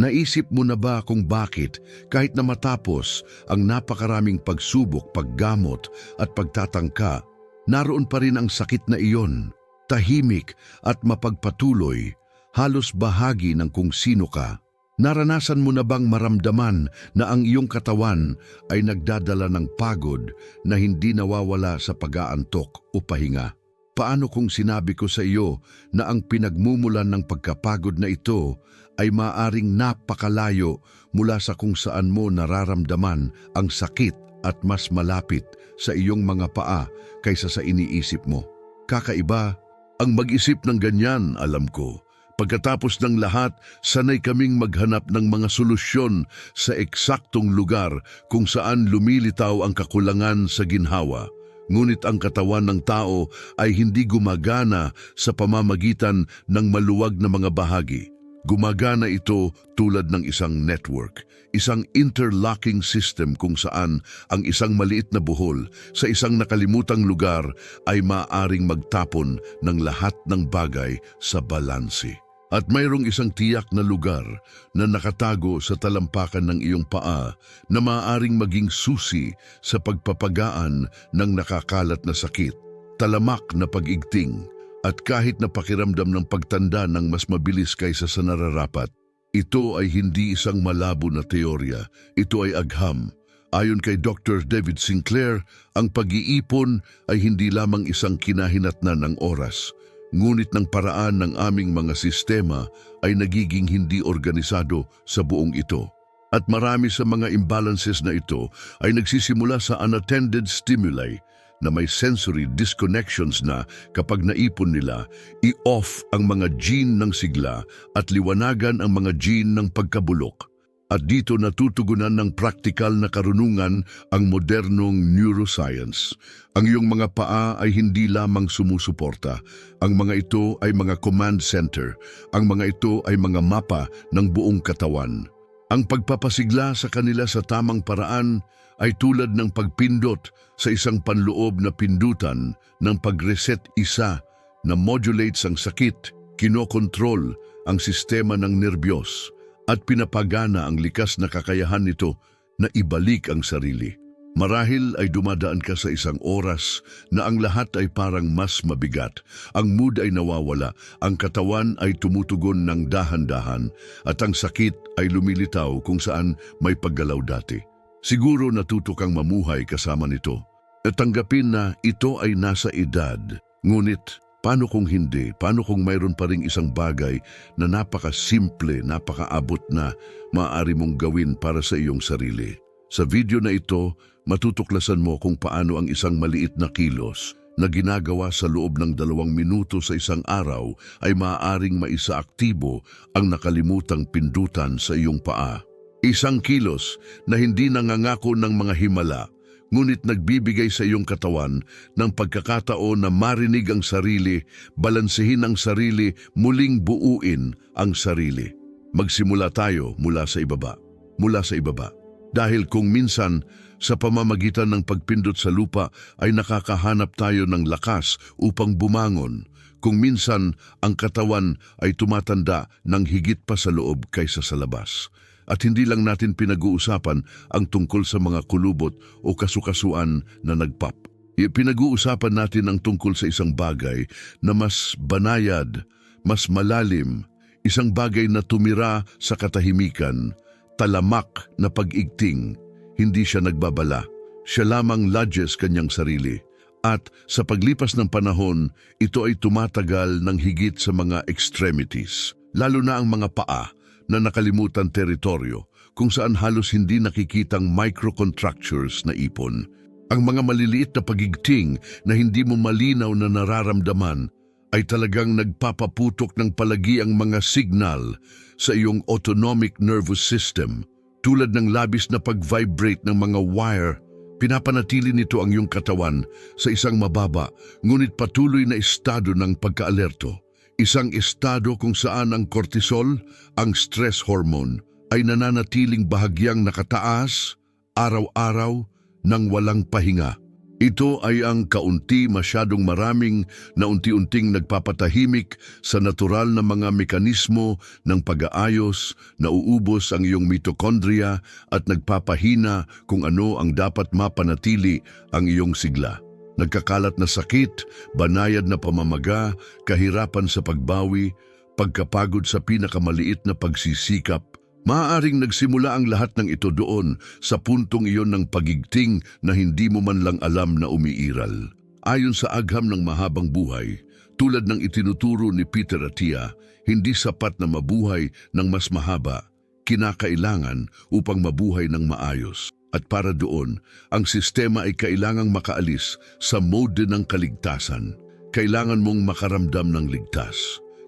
Naisip mo na ba kung bakit kahit na matapos ang napakaraming pagsubok, paggamot at pagtatangka, naroon pa rin ang sakit na iyon, tahimik at mapagpatuloy, halos bahagi ng kung sino ka. Naranasan mo na bang maramdaman na ang iyong katawan ay nagdadala ng pagod na hindi nawawala sa pag-aantok o pahinga? Paano kung sinabi ko sa iyo na ang pinagmumulan ng pagkapagod na ito ay maaring napakalayo mula sa kung saan mo nararamdaman ang sakit at mas malapit sa iyong mga paa kaysa sa iniisip mo? Kakaiba, ang mag-isip ng ganyan, alam ko. Pagkatapos ng lahat, sanay kaming maghanap ng mga solusyon sa eksaktong lugar kung saan lumilitaw ang kakulangan sa ginhawa. Ngunit ang katawan ng tao ay hindi gumagana sa pamamagitan ng maluwag na mga bahagi. Gumagana ito tulad ng isang network, isang interlocking system kung saan ang isang maliit na buhol sa isang nakalimutang lugar ay maaring magtapon ng lahat ng bagay sa balanse. At mayroong isang tiyak na lugar na nakatago sa talampakan ng iyong paa na maaaring maging susi sa pagpapagaan ng nakakalat na sakit, talamak na pag-igting, at kahit na pakiramdam ng pagtanda ng mas mabilis kaysa sa nararapat. Ito ay hindi isang malabo na teorya, ito ay agham. Ayon kay Dr. David Sinclair, ang pag-iipon ay hindi lamang isang kinahinatnan ng oras, ngunit ng paraan ng aming mga sistema ay nagiging hindi organisado sa buong ito. At marami sa mga imbalances na ito ay nagsisimula sa unattended stimuli na may sensory disconnections na kapag naipon nila, i-off ang mga gene ng sigla at liwanagan ang mga gene ng pagkabulok. At dito natutugunan ng praktikal na karunungan ang modernong neuroscience. Ang iyong mga paa ay hindi lamang sumusuporta. Ang mga ito ay mga command center. Ang mga ito ay mga mapa ng buong katawan. Ang pagpapasigla sa kanila sa tamang paraan ay tulad ng pagpindot sa isang panloob na pindutan ng pag-reset isa na modulates ang sakit, kinokontrol ang sistema ng nerbiyos at pinapagana ang likas na kakayahan nito na ibalik ang sarili. Marahil ay dumadaan ka sa isang oras na ang lahat ay parang mas mabigat, ang mood ay nawawala, ang katawan ay tumutugon ng dahan-dahan, at ang sakit ay lumilitaw kung saan may paggalaw dati. Siguro natuto kang mamuhay kasama nito. At tanggapin na ito ay nasa edad, ngunit Paano kung hindi? Paano kung mayroon pa ring isang bagay na napaka-simple, napaka-abot na maaari mong gawin para sa iyong sarili? Sa video na ito, matutuklasan mo kung paano ang isang maliit na kilos na ginagawa sa loob ng dalawang minuto sa isang araw ay maaaring maisaaktibo ang nakalimutang pindutan sa iyong paa. Isang kilos na hindi nangangako ng mga himala, ngunit nagbibigay sa iyong katawan ng pagkakataon na marinig ang sarili, balansehin ang sarili, muling buuin ang sarili. Magsimula tayo mula sa ibaba. Mula sa ibaba. Dahil kung minsan, sa pamamagitan ng pagpindot sa lupa ay nakakahanap tayo ng lakas upang bumangon, kung minsan ang katawan ay tumatanda ng higit pa sa loob kaysa sa labas. At hindi lang natin pinag-uusapan ang tungkol sa mga kulubot o kasukasuan na nagpap. Pinag-uusapan natin ang tungkol sa isang bagay na mas banayad, mas malalim, isang bagay na tumira sa katahimikan, talamak na pag-igting. Hindi siya nagbabala. Siya lamang lodges kanyang sarili. At sa paglipas ng panahon, ito ay tumatagal ng higit sa mga extremities, lalo na ang mga paa na nakalimutan teritoryo kung saan halos hindi nakikitang microcontractures na ipon. Ang mga maliliit na pagigting na hindi mo malinaw na nararamdaman ay talagang nagpapaputok ng palagi ang mga signal sa iyong autonomic nervous system tulad ng labis na pag-vibrate ng mga wire Pinapanatili nito ang iyong katawan sa isang mababa ngunit patuloy na estado ng pagkaalerto. Isang estado kung saan ang cortisol, ang stress hormone, ay nananatiling bahagyang nakataas, araw-araw, nang walang pahinga. Ito ay ang kaunti masyadong maraming na unti-unting nagpapatahimik sa natural na mga mekanismo ng pag-aayos, nauubos ang iyong mitokondria at nagpapahina kung ano ang dapat mapanatili ang iyong sigla. Nagkakalat na sakit, banayad na pamamaga, kahirapan sa pagbawi, pagkapagod sa pinakamaliit na pagsisikap, Maaaring nagsimula ang lahat ng ito doon sa puntong iyon ng pagigting na hindi mo man lang alam na umiiral. Ayon sa agham ng mahabang buhay, tulad ng itinuturo ni Peter Atia, hindi sapat na mabuhay ng mas mahaba, kinakailangan upang mabuhay ng maayos. At para doon, ang sistema ay kailangang makaalis sa mode ng kaligtasan. Kailangan mong makaramdam ng ligtas.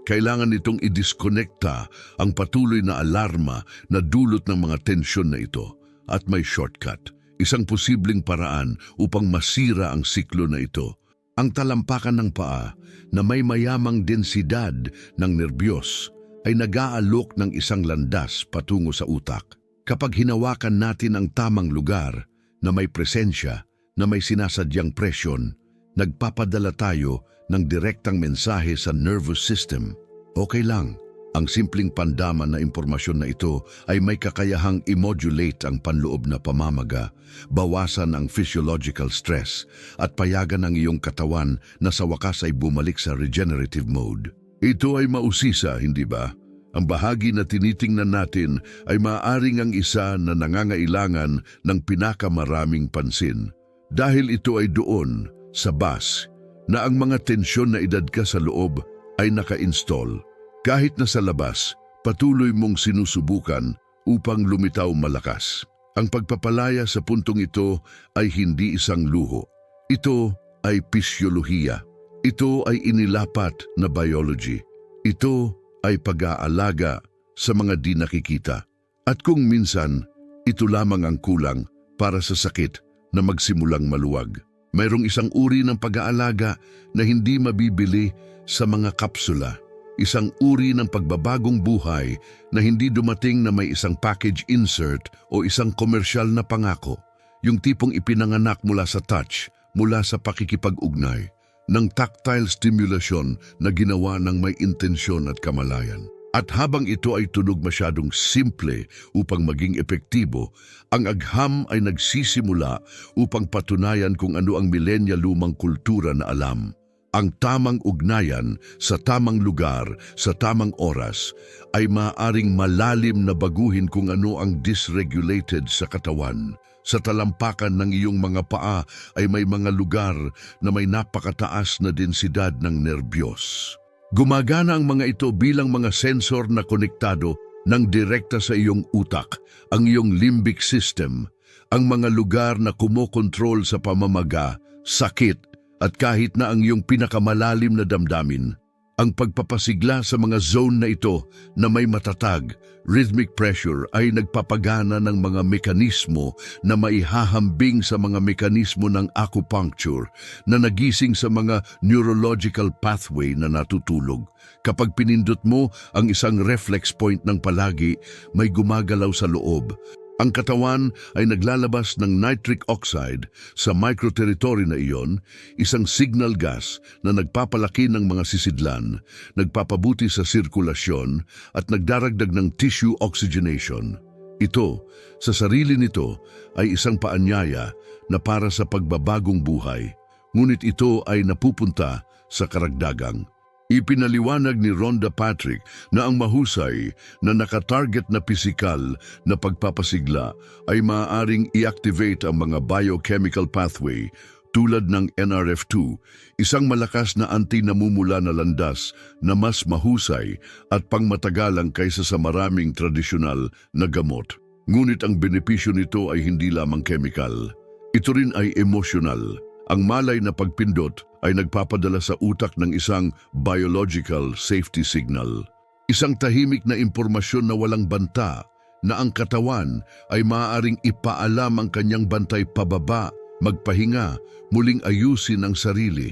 Kailangan nitong i-disconnecta ang patuloy na alarma na dulot ng mga tensyon na ito. At may shortcut, isang posibleng paraan upang masira ang siklo na ito. Ang talampakan ng paa na may mayamang densidad ng nerbiyos ay nag-aalok ng isang landas patungo sa utak. Kapag hinawakan natin ang tamang lugar na may presensya, na may sinasadyang presyon, nagpapadala tayo ng direktang mensahe sa nervous system. Okay lang, ang simpleng pandaman na impormasyon na ito ay may kakayahang i-modulate ang panloob na pamamaga, bawasan ang physiological stress at payagan ang iyong katawan na sa wakas ay bumalik sa regenerative mode. Ito ay mausisa, hindi ba? Ang bahagi na tinitingnan natin ay maaaring ang isa na nangangailangan ng pinakamaraming pansin. Dahil ito ay doon, sa bus, na ang mga tensyon na edad ka sa loob ay naka-install. Kahit na sa labas, patuloy mong sinusubukan upang lumitaw malakas. Ang pagpapalaya sa puntong ito ay hindi isang luho. Ito ay pisyolohiya. Ito ay inilapat na biology. Ito ay pag-aalaga sa mga di nakikita. At kung minsan, ito lamang ang kulang para sa sakit na magsimulang maluwag. Mayroong isang uri ng pag-aalaga na hindi mabibili sa mga kapsula. Isang uri ng pagbabagong buhay na hindi dumating na may isang package insert o isang komersyal na pangako. Yung tipong ipinanganak mula sa touch, mula sa pakikipag-ugnay, ng tactile stimulation na ginawa ng may intensyon at kamalayan. At habang ito ay tunog masyadong simple upang maging epektibo, ang agham ay nagsisimula upang patunayan kung ano ang milenya lumang kultura na alam. Ang tamang ugnayan sa tamang lugar, sa tamang oras, ay maaaring malalim na baguhin kung ano ang dysregulated sa katawan. Sa talampakan ng iyong mga paa ay may mga lugar na may napakataas na densidad ng nerbiyos. Gumagana ang mga ito bilang mga sensor na konektado ng direkta sa iyong utak, ang iyong limbic system, ang mga lugar na kumokontrol sa pamamaga, sakit, at kahit na ang iyong pinakamalalim na damdamin. Ang pagpapasigla sa mga zone na ito na may matatag, rhythmic pressure ay nagpapagana ng mga mekanismo na maihahambing sa mga mekanismo ng acupuncture na nagising sa mga neurological pathway na natutulog. Kapag pinindot mo ang isang reflex point ng palagi, may gumagalaw sa loob. Ang katawan ay naglalabas ng nitric oxide sa microterritory na iyon, isang signal gas na nagpapalaki ng mga sisidlan, nagpapabuti sa sirkulasyon at nagdaragdag ng tissue oxygenation. Ito, sa sarili nito, ay isang paanyaya na para sa pagbabagong buhay, ngunit ito ay napupunta sa karagdagang Ipinaliwanag ni Rhonda Patrick na ang mahusay na nakatarget na pisikal na pagpapasigla ay maaaring i-activate ang mga biochemical pathway tulad ng NRF2, isang malakas na anti-namumula na landas na mas mahusay at pangmatagalang kaysa sa maraming tradisyonal na gamot. Ngunit ang benepisyo nito ay hindi lamang chemical. Ito rin ay emosyonal. Ang malay na pagpindot ay nagpapadala sa utak ng isang biological safety signal. Isang tahimik na impormasyon na walang banta na ang katawan ay maaaring ipaalam ang kanyang bantay pababa, magpahinga, muling ayusin ang sarili.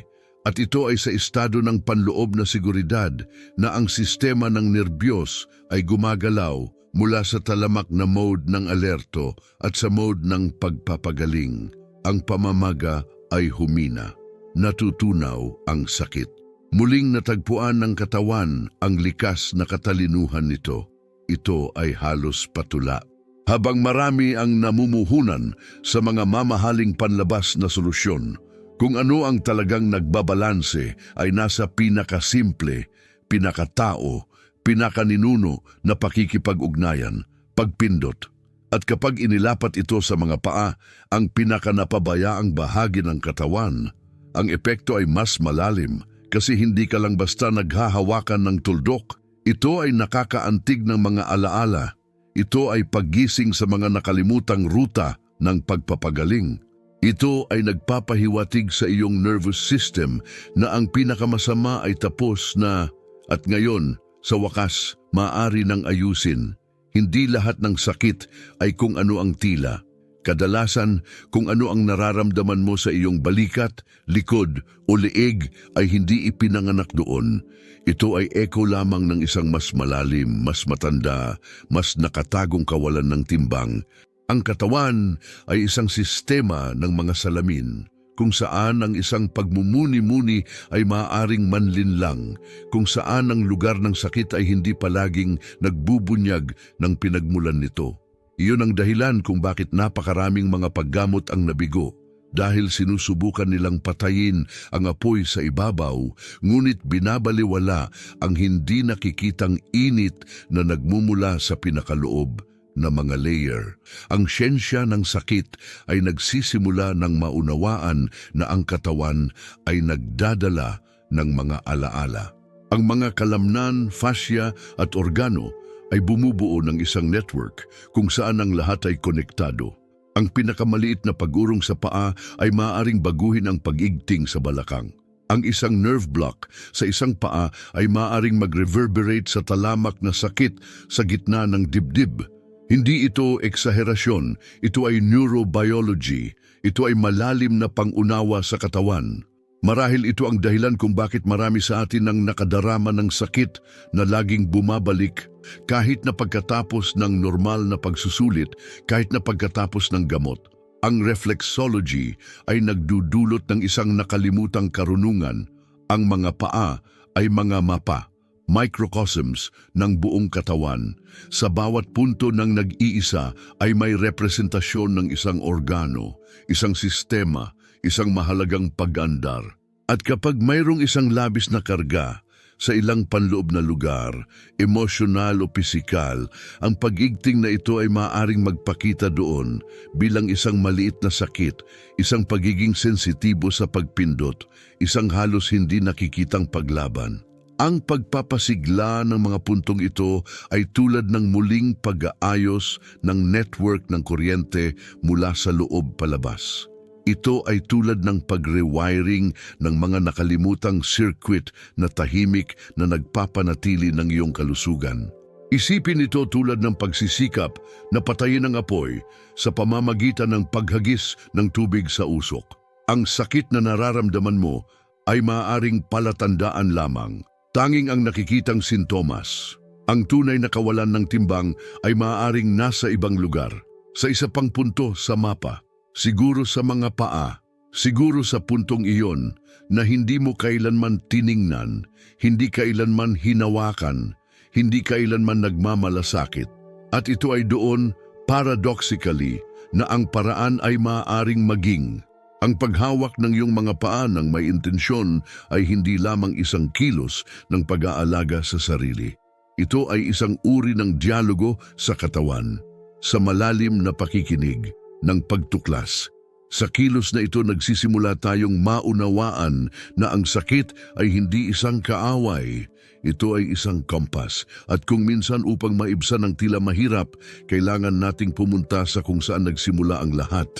At ito ay sa estado ng panloob na seguridad na ang sistema ng nerbiyos ay gumagalaw mula sa talamak na mode ng alerto at sa mode ng pagpapagaling. Ang pamamaga ay humina. Natutunaw ang sakit. Muling natagpuan ng katawan ang likas na katalinuhan nito. Ito ay halos patula. Habang marami ang namumuhunan sa mga mamahaling panlabas na solusyon, kung ano ang talagang nagbabalanse ay nasa pinakasimple, pinakatao, pinakaninuno na pakikipag-ugnayan, pagpindot. At kapag inilapat ito sa mga paa, ang pinakanapabayaang bahagi ng katawan, ang epekto ay mas malalim kasi hindi ka lang basta naghahawakan ng tuldok. Ito ay nakakaantig ng mga alaala. Ito ay paggising sa mga nakalimutang ruta ng pagpapagaling. Ito ay nagpapahiwatig sa iyong nervous system na ang pinakamasama ay tapos na at ngayon, sa wakas, maaari ng ayusin. Hindi lahat ng sakit ay kung ano ang tila. Kadalasan, kung ano ang nararamdaman mo sa iyong balikat, likod o leeg ay hindi ipinanganak doon. Ito ay echo lamang ng isang mas malalim, mas matanda, mas nakatagong kawalan ng timbang. Ang katawan ay isang sistema ng mga salamin kung saan ang isang pagmumuni-muni ay maaaring manlinlang, kung saan ang lugar ng sakit ay hindi palaging nagbubunyag ng pinagmulan nito. Iyon ang dahilan kung bakit napakaraming mga paggamot ang nabigo dahil sinusubukan nilang patayin ang apoy sa ibabaw, ngunit binabaliwala ang hindi nakikitang init na nagmumula sa pinakaloob na mga layer. Ang siyensya ng sakit ay nagsisimula ng maunawaan na ang katawan ay nagdadala ng mga alaala. Ang mga kalamnan, fascia at organo ay bumubuo ng isang network kung saan ang lahat ay konektado. Ang pinakamaliit na pagurong sa paa ay maaaring baguhin ang pag-igting sa balakang. Ang isang nerve block sa isang paa ay maaaring mag-reverberate sa talamak na sakit sa gitna ng dibdib. Hindi ito eksaherasyon, ito ay neurobiology, ito ay malalim na pangunawa sa katawan. Marahil ito ang dahilan kung bakit marami sa atin ang nakadarama ng sakit na laging bumabalik kahit na pagkatapos ng normal na pagsusulit, kahit na pagkatapos ng gamot. Ang reflexology ay nagdudulot ng isang nakalimutang karunungan. Ang mga paa ay mga mapa, microcosms ng buong katawan. Sa bawat punto ng nag-iisa ay may representasyon ng isang organo, isang sistema, isang mahalagang pag-andar. At kapag mayroong isang labis na karga sa ilang panloob na lugar, emosyonal o pisikal, ang pagigting na ito ay maaaring magpakita doon bilang isang maliit na sakit, isang pagiging sensitibo sa pagpindot, isang halos hindi nakikitang paglaban. Ang pagpapasigla ng mga puntong ito ay tulad ng muling pag-aayos ng network ng kuryente mula sa loob palabas. Ito ay tulad ng pag-rewiring ng mga nakalimutang circuit na tahimik na nagpapanatili ng iyong kalusugan. Isipin ito tulad ng pagsisikap na patayin ang apoy sa pamamagitan ng paghagis ng tubig sa usok. Ang sakit na nararamdaman mo ay maaaring palatandaan lamang. Tanging ang nakikitang sintomas. Ang tunay na kawalan ng timbang ay maaaring nasa ibang lugar, sa isa pang punto sa mapa. Siguro sa mga paa, siguro sa puntong iyon na hindi mo kailanman tiningnan, hindi kailanman hinawakan, hindi kailanman nagmamalasakit. At ito ay doon, paradoxically, na ang paraan ay maaaring maging. Ang paghawak ng iyong mga paa ng may intensyon ay hindi lamang isang kilos ng pag-aalaga sa sarili. Ito ay isang uri ng dialogo sa katawan, sa malalim na pakikinig ng pagtuklas. Sa kilos na ito nagsisimula tayong maunawaan na ang sakit ay hindi isang kaaway. Ito ay isang kompas at kung minsan upang maibsan ang tila mahirap, kailangan nating pumunta sa kung saan nagsimula ang lahat.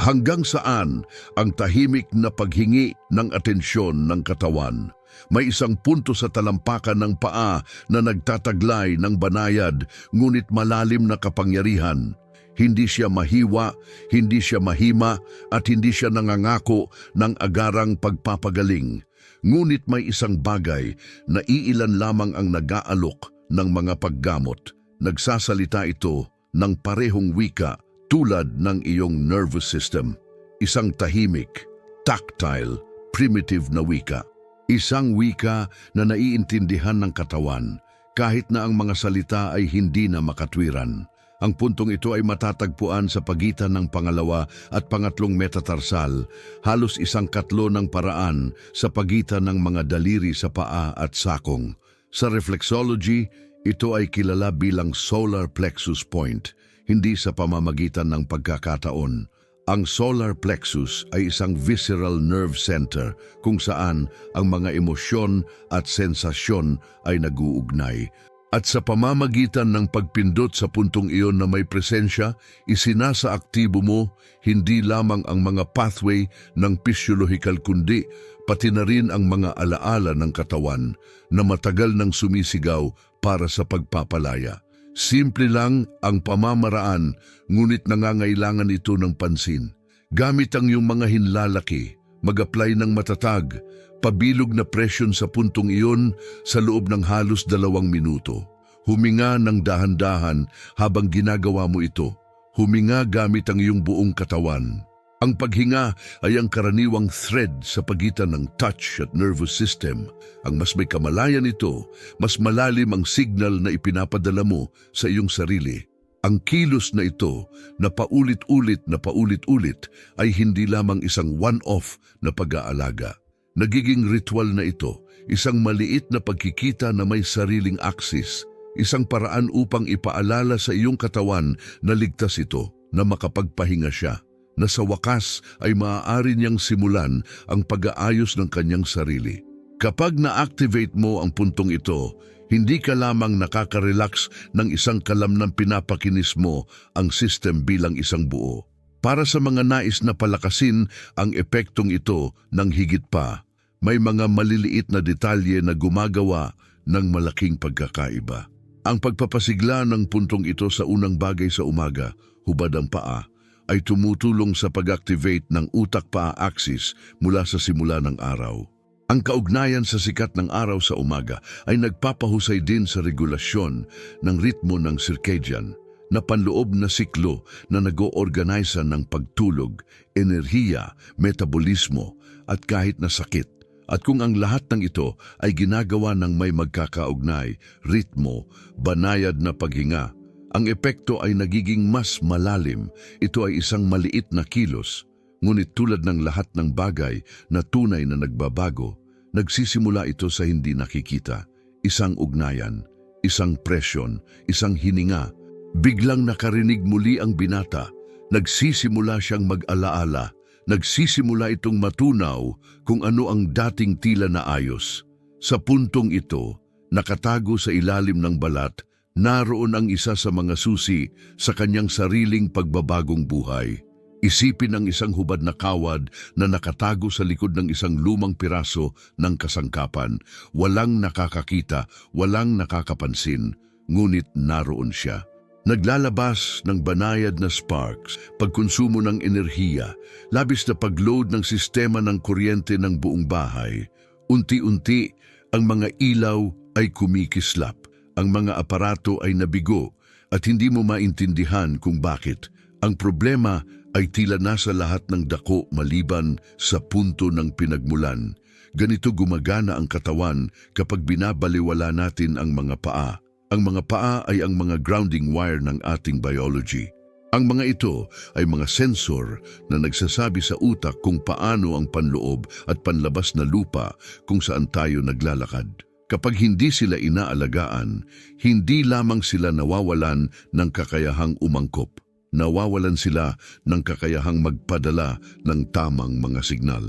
Hanggang saan ang tahimik na paghingi ng atensyon ng katawan. May isang punto sa talampakan ng paa na nagtataglay ng banayad ngunit malalim na kapangyarihan. Hindi siya mahiwa, hindi siya mahima, at hindi siya nangangako ng agarang pagpapagaling. Ngunit may isang bagay na iilan lamang ang nag-aalok ng mga paggamot. Nagsasalita ito ng parehong wika tulad ng iyong nervous system. Isang tahimik, tactile, primitive na wika. Isang wika na naiintindihan ng katawan kahit na ang mga salita ay hindi na makatwiran. Ang puntong ito ay matatagpuan sa pagitan ng pangalawa at pangatlong metatarsal, halos isang katlo ng paraan sa pagitan ng mga daliri sa paa at sakong. Sa reflexology, ito ay kilala bilang solar plexus point, hindi sa pamamagitan ng pagkakataon. Ang solar plexus ay isang visceral nerve center kung saan ang mga emosyon at sensasyon ay naguugnay. At sa pamamagitan ng pagpindot sa puntong iyon na may presensya, isinasa mo hindi lamang ang mga pathway ng physiological kundi pati na rin ang mga alaala ng katawan na matagal nang sumisigaw para sa pagpapalaya. Simple lang ang pamamaraan, ngunit nangangailangan ito ng pansin. Gamit ang iyong mga hinlalaki, mag-apply ng matatag, pabilog na presyon sa puntong iyon sa loob ng halos dalawang minuto. Huminga ng dahan-dahan habang ginagawa mo ito. Huminga gamit ang iyong buong katawan. Ang paghinga ay ang karaniwang thread sa pagitan ng touch at nervous system. Ang mas may kamalayan ito, mas malalim ang signal na ipinapadala mo sa iyong sarili. Ang kilos na ito na paulit-ulit na paulit-ulit ay hindi lamang isang one-off na pag-aalaga. Nagiging ritual na ito, isang maliit na pagkikita na may sariling aksis, isang paraan upang ipaalala sa iyong katawan na ligtas ito, na makapagpahinga siya na sa wakas ay maaari niyang simulan ang pag-aayos ng kanyang sarili. Kapag na-activate mo ang puntong ito, hindi ka lamang nakaka-relax ng isang kalam ng pinapakinis mo ang system bilang isang buo. Para sa mga nais na palakasin ang epektong ito ng higit pa, may mga maliliit na detalye na gumagawa ng malaking pagkakaiba. Ang pagpapasigla ng puntong ito sa unang bagay sa umaga, hubad ang paa, ay tumutulong sa pag-activate ng utak-paa axis mula sa simula ng araw. Ang kaugnayan sa sikat ng araw sa umaga ay nagpapahusay din sa regulasyon ng ritmo ng circadian na panloob na siklo na nag-oorganisa ng pagtulog, enerhiya, metabolismo at kahit na sakit. At kung ang lahat ng ito ay ginagawa ng may magkakaugnay, ritmo, banayad na paghinga, ang epekto ay nagiging mas malalim. Ito ay isang maliit na kilos, ngunit tulad ng lahat ng bagay na tunay na nagbabago, nagsisimula ito sa hindi nakikita. Isang ugnayan, isang presyon, isang hininga. Biglang nakarinig muli ang binata. Nagsisimula siyang mag-alaala. Nagsisimula itong matunaw kung ano ang dating tila na ayos. Sa puntong ito, nakatago sa ilalim ng balat, naroon ang isa sa mga susi sa kanyang sariling pagbabagong buhay. Isipin ang isang hubad na kawad na nakatago sa likod ng isang lumang piraso ng kasangkapan. Walang nakakakita, walang nakakapansin, ngunit naroon siya. Naglalabas ng banayad na sparks, pagkonsumo ng enerhiya, labis na pagload ng sistema ng kuryente ng buong bahay. Unti-unti, ang mga ilaw ay kumikislap. Ang mga aparato ay nabigo at hindi mo maintindihan kung bakit. Ang problema ay tila nasa lahat ng dako maliban sa punto ng pinagmulan. Ganito gumagana ang katawan kapag binabaliwala natin ang mga paa. Ang mga paa ay ang mga grounding wire ng ating biology. Ang mga ito ay mga sensor na nagsasabi sa utak kung paano ang panloob at panlabas na lupa kung saan tayo naglalakad. Kapag hindi sila inaalagaan, hindi lamang sila nawawalan ng kakayahang umangkop. Nawawalan sila ng kakayahang magpadala ng tamang mga signal.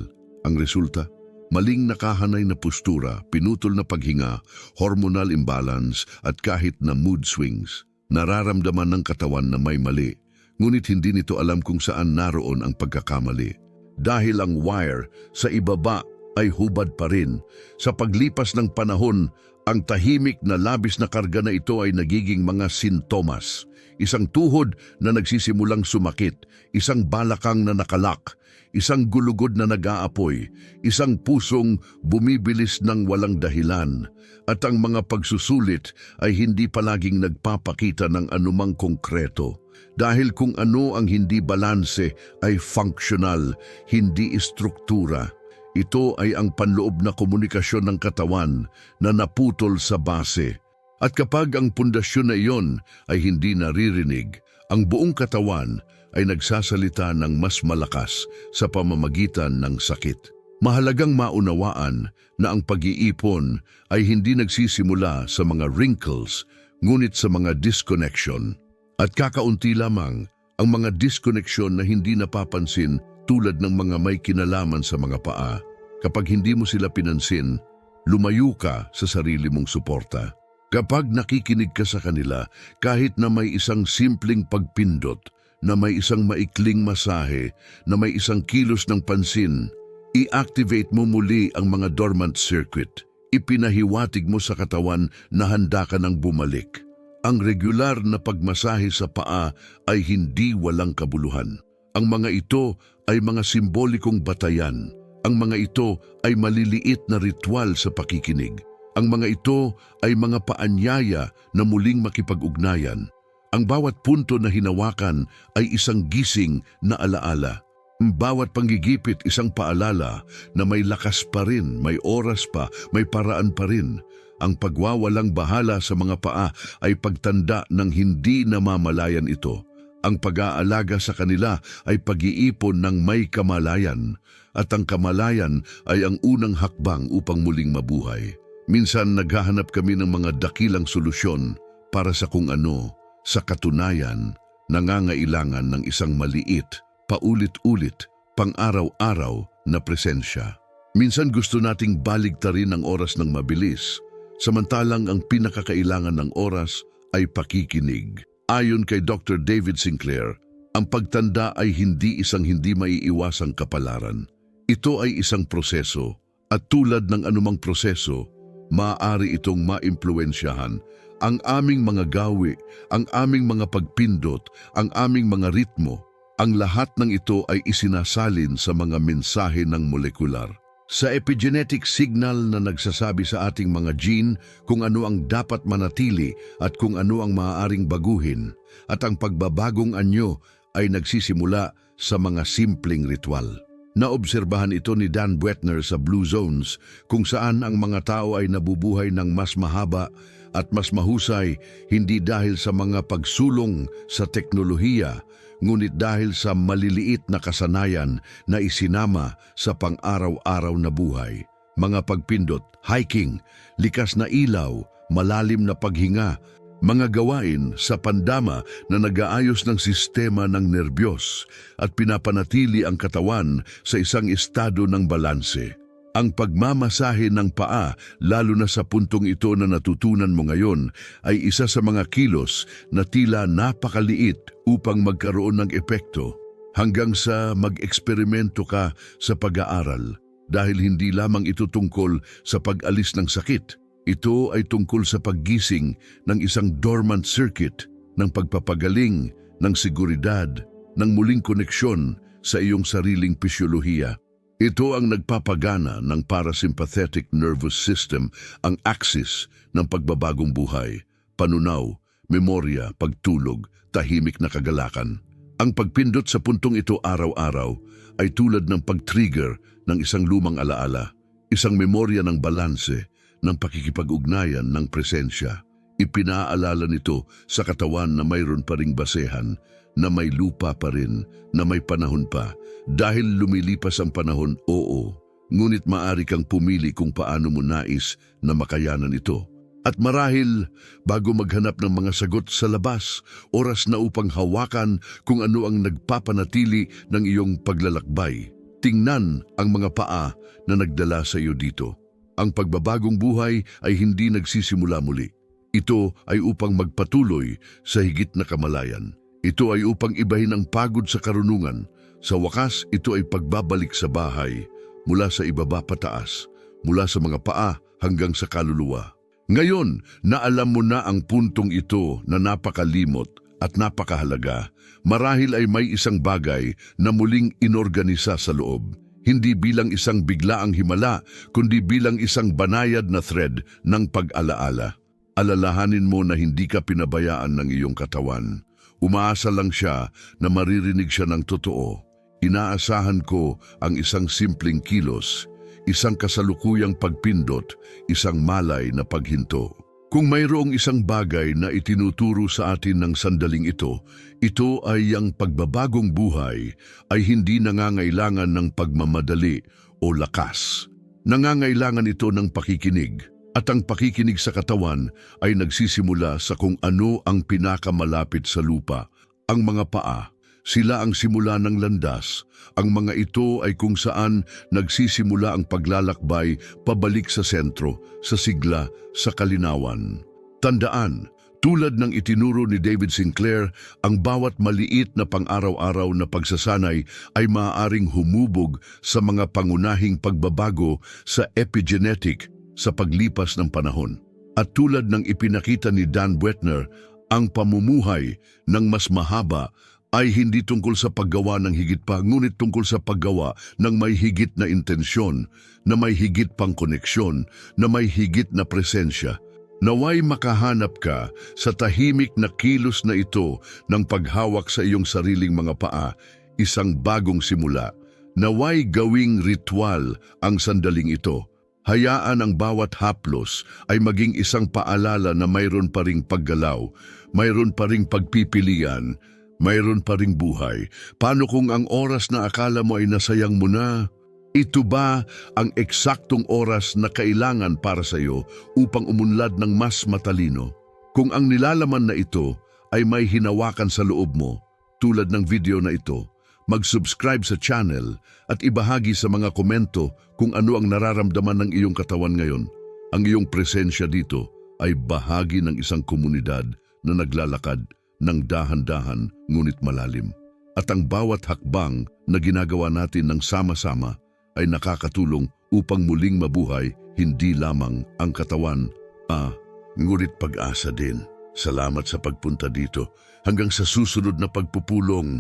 Ang resulta, maling nakahanay na postura, pinutol na paghinga, hormonal imbalance at kahit na mood swings. Nararamdaman ng katawan na may mali, ngunit hindi nito alam kung saan naroon ang pagkakamali. Dahil ang wire sa ibaba ay hubad pa rin. Sa paglipas ng panahon, ang tahimik na labis na karga na ito ay nagiging mga sintomas. Isang tuhod na nagsisimulang sumakit, isang balakang na nakalak, isang gulugod na nag-aapoy, isang pusong bumibilis ng walang dahilan, at ang mga pagsusulit ay hindi palaging nagpapakita ng anumang konkreto. Dahil kung ano ang hindi balanse ay functional, hindi istruktura. Ito ay ang panloob na komunikasyon ng katawan na naputol sa base. At kapag ang pundasyon na iyon ay hindi naririnig, ang buong katawan ay nagsasalita ng mas malakas sa pamamagitan ng sakit. Mahalagang maunawaan na ang pag-iipon ay hindi nagsisimula sa mga wrinkles, ngunit sa mga disconnection. At kakaunti lamang ang mga disconnection na hindi napapansin tulad ng mga may kinalaman sa mga paa. Kapag hindi mo sila pinansin, lumayo ka sa sarili mong suporta. Kapag nakikinig ka sa kanila, kahit na may isang simpleng pagpindot, na may isang maikling masahe, na may isang kilos ng pansin, i-activate mo muli ang mga dormant circuit. Ipinahiwatig mo sa katawan na handa ka ng bumalik. Ang regular na pagmasahe sa paa ay hindi walang kabuluhan. Ang mga ito ay mga simbolikong batayan. Ang mga ito ay maliliit na ritual sa pakikinig. Ang mga ito ay mga paanyaya na muling makipag-ugnayan. Ang bawat punto na hinawakan ay isang gising na alaala. Ang Bawat panggigipit isang paalala na may lakas pa rin, may oras pa, may paraan pa rin. Ang pagwawalang bahala sa mga paa ay pagtanda ng hindi namamalayan ito. Ang pag-aalaga sa kanila ay pag-iipon ng may kamalayan at ang kamalayan ay ang unang hakbang upang muling mabuhay. Minsan naghahanap kami ng mga dakilang solusyon para sa kung ano. Sa katunayan, nangangailangan ng isang maliit, paulit-ulit, pang-araw-araw na presensya. Minsan gusto nating baligtarin ang oras ng mabilis, samantalang ang pinakakailangan ng oras ay pakikinig. Ayon kay Dr. David Sinclair, ang pagtanda ay hindi isang hindi maiiwasang kapalaran. Ito ay isang proseso at tulad ng anumang proseso, maaari itong maimpluensyahan ang aming mga gawi, ang aming mga pagpindot, ang aming mga ritmo. Ang lahat ng ito ay isinasalin sa mga mensahe ng molekular. Sa epigenetic signal na nagsasabi sa ating mga gene kung ano ang dapat manatili at kung ano ang maaaring baguhin, at ang pagbabagong anyo ay nagsisimula sa mga simpleng ritual. Naobserbahan ito ni Dan Buettner sa Blue Zones kung saan ang mga tao ay nabubuhay ng mas mahaba at mas mahusay hindi dahil sa mga pagsulong sa teknolohiya ngunit dahil sa maliliit na kasanayan na isinama sa pang-araw-araw na buhay. Mga pagpindot, hiking, likas na ilaw, malalim na paghinga, mga gawain sa pandama na nag-aayos ng sistema ng nerbiyos at pinapanatili ang katawan sa isang estado ng balanse. Ang pagmamasahe ng paa, lalo na sa puntong ito na natutunan mo ngayon, ay isa sa mga kilos na tila napakaliit upang magkaroon ng epekto hanggang sa mag-eksperimento ka sa pag-aaral dahil hindi lamang ito tungkol sa pag-alis ng sakit. Ito ay tungkol sa paggising ng isang dormant circuit ng pagpapagaling, ng seguridad, ng muling koneksyon sa iyong sariling pisyolohiya. Ito ang nagpapagana ng parasympathetic nervous system, ang axis ng pagbabagong buhay, panunaw, memorya, pagtulog, tahimik na kagalakan. Ang pagpindot sa puntong ito araw-araw ay tulad ng pag-trigger ng isang lumang alaala, isang memorya ng balanse, ng pakikipag-ugnayan ng presensya. Ipinaalala nito sa katawan na mayroon pa ring basehan, na may lupa pa rin, na may panahon pa. Dahil lumilipas ang panahon, oo. Ngunit maari kang pumili kung paano mo nais na makayanan ito. At marahil, bago maghanap ng mga sagot sa labas, oras na upang hawakan kung ano ang nagpapanatili ng iyong paglalakbay. Tingnan ang mga paa na nagdala sa iyo dito. Ang pagbabagong buhay ay hindi nagsisimula muli. Ito ay upang magpatuloy sa higit na kamalayan. Ito ay upang ibahin ang pagod sa karunungan. Sa wakas, ito ay pagbabalik sa bahay, mula sa ibaba pataas, mula sa mga paa hanggang sa kaluluwa. Ngayon, naalam mo na ang puntong ito na napakalimot at napakahalaga. Marahil ay may isang bagay na muling inorganisa sa loob. Hindi bilang isang biglaang himala, kundi bilang isang banayad na thread ng pag-alaala. Alalahanin mo na hindi ka pinabayaan ng iyong katawan. Umaasa lang siya na maririnig siya ng totoo. Inaasahan ko ang isang simpleng kilos, isang kasalukuyang pagpindot, isang malay na paghinto. Kung mayroong isang bagay na itinuturo sa atin ng sandaling ito, ito ay ang pagbabagong buhay ay hindi nangangailangan ng pagmamadali o lakas. Nangangailangan ito ng pakikinig at ang pakikinig sa katawan ay nagsisimula sa kung ano ang pinakamalapit sa lupa. Ang mga paa, sila ang simula ng landas. Ang mga ito ay kung saan nagsisimula ang paglalakbay pabalik sa sentro, sa sigla, sa kalinawan. Tandaan, tulad ng itinuro ni David Sinclair, ang bawat maliit na pang-araw-araw na pagsasanay ay maaaring humubog sa mga pangunahing pagbabago sa epigenetic sa paglipas ng panahon. At tulad ng ipinakita ni Dan Buettner, ang pamumuhay ng mas mahaba ay hindi tungkol sa paggawa ng higit pa, ngunit tungkol sa paggawa ng may higit na intensyon, na may higit pang koneksyon, na may higit na presensya. Naway makahanap ka sa tahimik na kilos na ito ng paghawak sa iyong sariling mga paa, isang bagong simula. Naway gawing ritual ang sandaling ito. Hayaan ang bawat haplos ay maging isang paalala na mayroon pa ring paggalaw, mayroon pa ring pagpipilian, mayroon pa ring buhay. Paano kung ang oras na akala mo ay nasayang mo na? Ito ba ang eksaktong oras na kailangan para sa iyo upang umunlad ng mas matalino? Kung ang nilalaman na ito ay may hinawakan sa loob mo, tulad ng video na ito, mag-subscribe sa channel at ibahagi sa mga komento kung ano ang nararamdaman ng iyong katawan ngayon. Ang iyong presensya dito ay bahagi ng isang komunidad na naglalakad ng dahan-dahan ngunit malalim. At ang bawat hakbang na ginagawa natin ng sama-sama ay nakakatulong upang muling mabuhay hindi lamang ang katawan, ah, ngunit pag-asa din. Salamat sa pagpunta dito. Hanggang sa susunod na pagpupulong.